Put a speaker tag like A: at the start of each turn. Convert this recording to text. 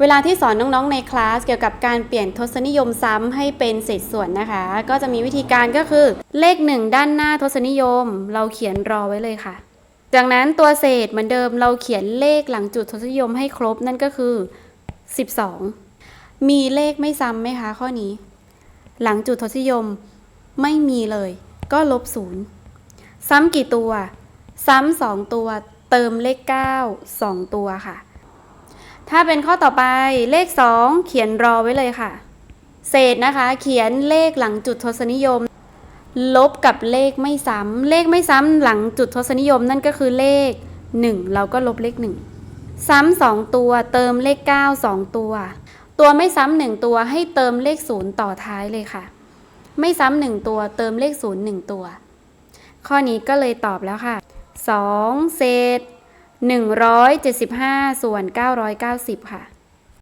A: เวลาที่สอนน้องๆในคลาสเกี่ยวกับการเปลี่ยนทศนิยมซ้ำให้เป็นเศษส่วนนะคะ ก็จะมีวิธีการก็คือ เลขหนึ่งด้านหน้าทศนิยม เราเขียนรอไว้เลยค่ะ จากนั้นตัวเศษเหมือนเดิมเราเขียนเลขหลังจุดทศนิยมให้ครบนั่นก็คือ 12 มีเลขไม่ซ้ำไหมคะ ข้อนี้ หลังจุดทศนิยมไม่มีเลย ก็ลบศูนย์ซ้ำกี่ตัว ซ้ำสองตัว เติมเลข 9 2 ตัวค่ะ ถ้าเป็นข้อต่อไปเลข 2 เขียนรอไว้เลยค่ะ เศษนะคะ เขียนเลขหลังจุดทศนิยม ลบกับเลขไม่ซ้ำเลขไม่ซ้ำหลังจุดทศนิยมนั่นก็คือเลข 1 เราก็ลบเลข 1 ซ้ำสองตัวเติมเลข 9 2 ตัว ตัวไม่ซ้ำหนึ่งตัวให้เติมเลข 0 ต่อท้ายเลยค่ะ ไม่ซ้ำหนึ่งตัวเติมเลข 0 1 ตัว ข้อนี้ก็เลยตอบแล้วค่ะ 2 เศษ 175 ส่วน 990 ค่ะ